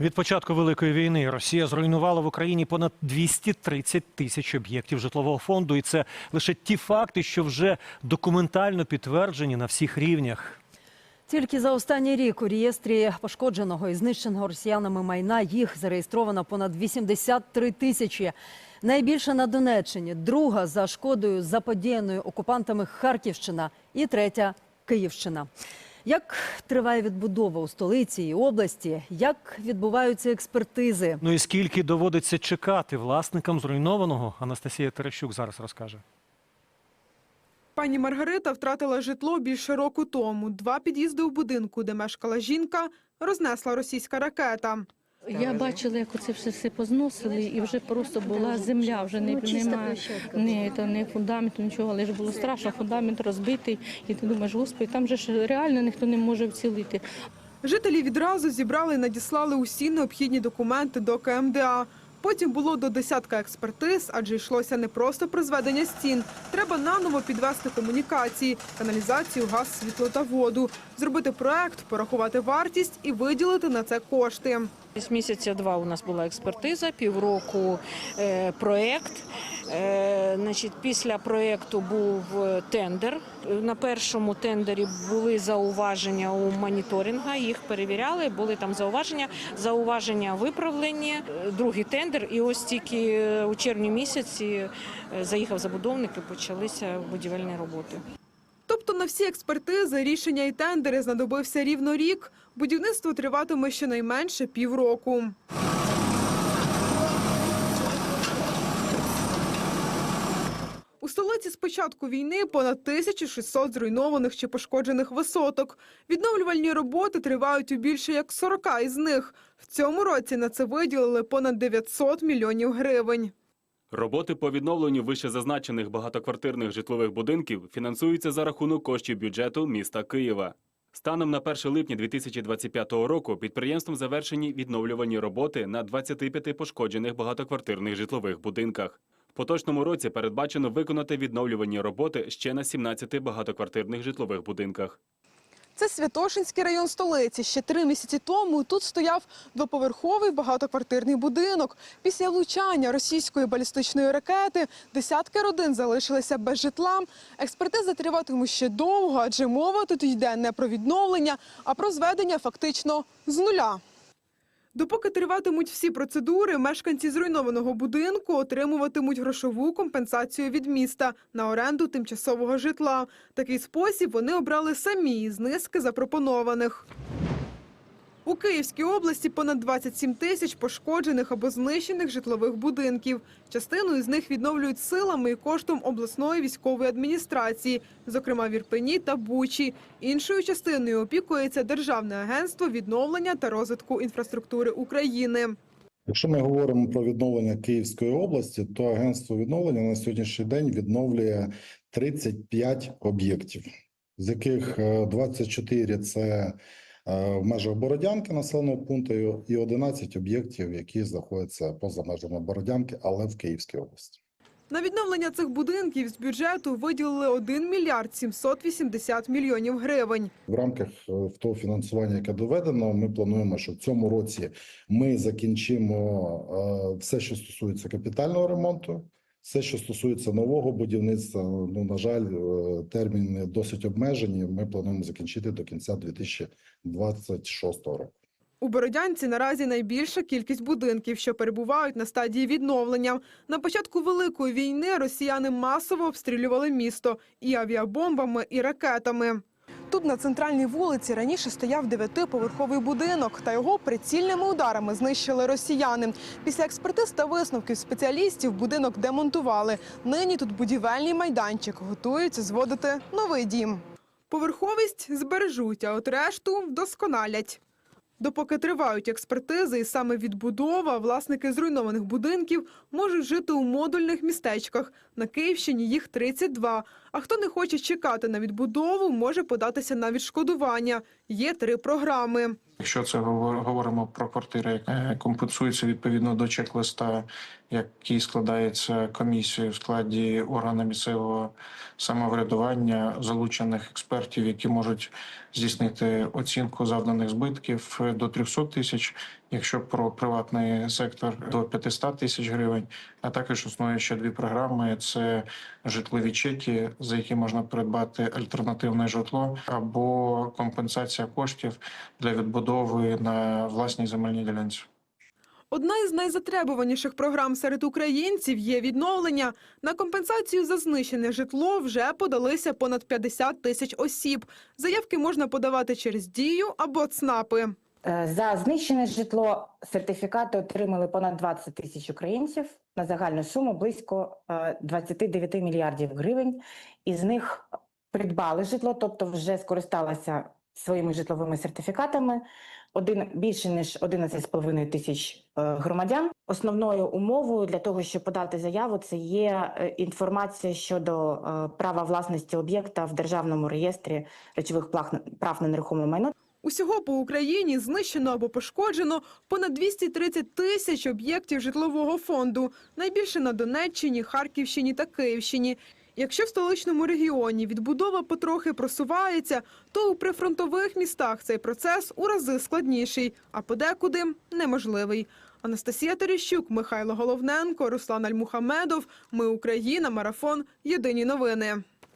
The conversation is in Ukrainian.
Від початку великої війни Росія зруйнувала в Україні понад 230 тисяч об'єктів житлового фонду, і це лише ті факти, що вже документально підтверджені на всіх рівнях. Тільки за останній рік у реєстрі пошкодженого і знищеного росіянами майна їх зареєстровано понад 83 тисячі. Найбільше на Донеччині, друга за шкодою заподіяною окупантами Харківщина і третя Київщина. Як триває відбудова у столиці і області? Як відбуваються експертизи? Ну і скільки доводиться чекати власникам зруйнованого, Анастасія Терещук зараз розкаже. Пані Маргарита втратила житло більше року тому. Два під'їзди у будинку, де мешкала жінка, рознесла російська ракета. Я бачила, як оце все, все позносили, і вже просто була земля, вже не, немає ні, то, не фундаменту, нічого, але ж було страшно, фундамент розбитий, і ти думаєш, господи, там же ж реально ніхто не може вцілити. Жителі відразу зібрали і надіслали усі необхідні документи до КМДА. Потім було до десятка експертиз, адже йшлося не просто про зведення стін. Треба наново підвести комунікації, каналізацію, газ, світло та воду, зробити проект, порахувати вартість і виділити на це кошти. З місяця два у нас була експертиза, півроку е, проєкт. Е, значить, після проєкту був е, тендер. На першому тендері були зауваження у моніторинга, їх перевіряли, були там зауваження, зауваження виправлені. Е, Другий тендер, і ось тільки е, у червні місяці е, заїхав забудовник і почалися будівельні роботи. Тобто на всі експертизи, рішення і тендери знадобився рівно рік. Будівництво триватиме щонайменше півроку. У столиці з початку війни понад 1600 зруйнованих чи пошкоджених висоток. Відновлювальні роботи тривають у більше як 40 із них. В цьому році на це виділили понад 900 мільйонів гривень. Роботи по відновленню вищезазначених багатоквартирних житлових будинків фінансуються за рахунок коштів бюджету міста Києва. Станом на 1 липня 2025 року підприємством завершені відновлювані роботи на 25 пошкоджених багатоквартирних житлових будинках. Поточному році передбачено виконати відновлювані роботи ще на 17 багатоквартирних житлових будинках. Це Святошинський район столиці. Ще три місяці тому тут стояв двоповерховий багатоквартирний будинок. Після влучання російської балістичної ракети десятки родин залишилися без житла. Експертиза триватиме ще довго, адже мова тут йде не про відновлення, а про зведення фактично з нуля. Допоки триватимуть всі процедури, мешканці зруйнованого будинку отримуватимуть грошову компенсацію від міста на оренду тимчасового житла. Такий спосіб вони обрали самі з низки запропонованих. У Київській області понад 27 тисяч пошкоджених або знищених житлових будинків. Частину із них відновлюють силами і коштом обласної військової адміністрації, зокрема в Ірпені та Бучі. Іншою частиною опікується Державне агентство відновлення та розвитку інфраструктури України. Якщо ми говоримо про відновлення Київської області, то агентство відновлення на сьогоднішній день відновлює 35 об'єктів, з яких е, 24 – це е, в межах Бородянки населеного пункту і 11 об'єктів, які знаходяться поза межами Бородянки, але в Київській області. На відновлення цих будинків з бюджету виділили 1 мільярд 780 мільйонів гривень. В рамках е, того фінансування, яке доведено, ми плануємо, що в цьому році ми закінчимо е, все, що стосується капітального ремонту. Все, що стосується нового будівництва, ну на жаль, е, терміни досить обмежені. Ми плануємо закінчити до кінця 2026 року. У Бородянці наразі найбільша кількість будинків, що перебувають на стадії відновлення. На початку великої війни росіяни масово обстрілювали місто і авіабомбами, і ракетами. Тут на центральній вулиці раніше стояв дев'ятиповерховий будинок, та його прицільними ударами знищили росіяни. Після експертиз та висновків спеціалістів будинок демонтували. Нині тут будівельний майданчик готуються зводити новий дім. Поверховість збережуть, а от решту вдосконалять. Допоки тривають експертизи і саме відбудова, власники зруйнованих будинків можуть жити у модульних містечках. На Київщині їх 32. А хто не хоче чекати на відбудову, може податися на відшкодування. Є три програми. Якщо це говор- говоримо про квартири, які компенсуються відповідно до чек-листа, який складається комісією в складі органу місцевого самоврядування, залучених експертів, які можуть здійснити оцінку завданих збитків до 300 тисяч. Якщо про приватний сектор до 500 тисяч гривень, а також існує ще дві програми: це житлові чеки, за які можна придбати альтернативне житло, або компенсація коштів для відбудови на власній земельній ділянці. Одна із найзатребуваніших програм серед українців є відновлення. На компенсацію за знищене житло вже подалися понад 50 тисяч осіб. Заявки можна подавати через дію або ЦНАПи. Е, За знищене житло сертифікати отримали понад 20 тисяч українців на загальну суму близько е, 29 мільярдів гривень. Із них придбали житло, тобто вже скористалися своїми житловими сертифікатами. Один більше ніж 11,5 тисяч е, громадян. Основною умовою для того, щоб подати заяву, це є е, інформація щодо е, права власності об'єкта в державному реєстрі речових прав на нерухоме майно. Усього по Україні знищено або пошкоджено понад 230 тисяч об'єктів житлового фонду. Найбільше на Донеччині, Харківщині та Київщині. Якщо в столичному регіоні відбудова потрохи просувається, то у прифронтових містах цей процес у рази складніший, а подекуди неможливий. Анастасія Терещук, Михайло Головненко, Руслан Альмухамедов. Ми Україна. Марафон. Єдині новини.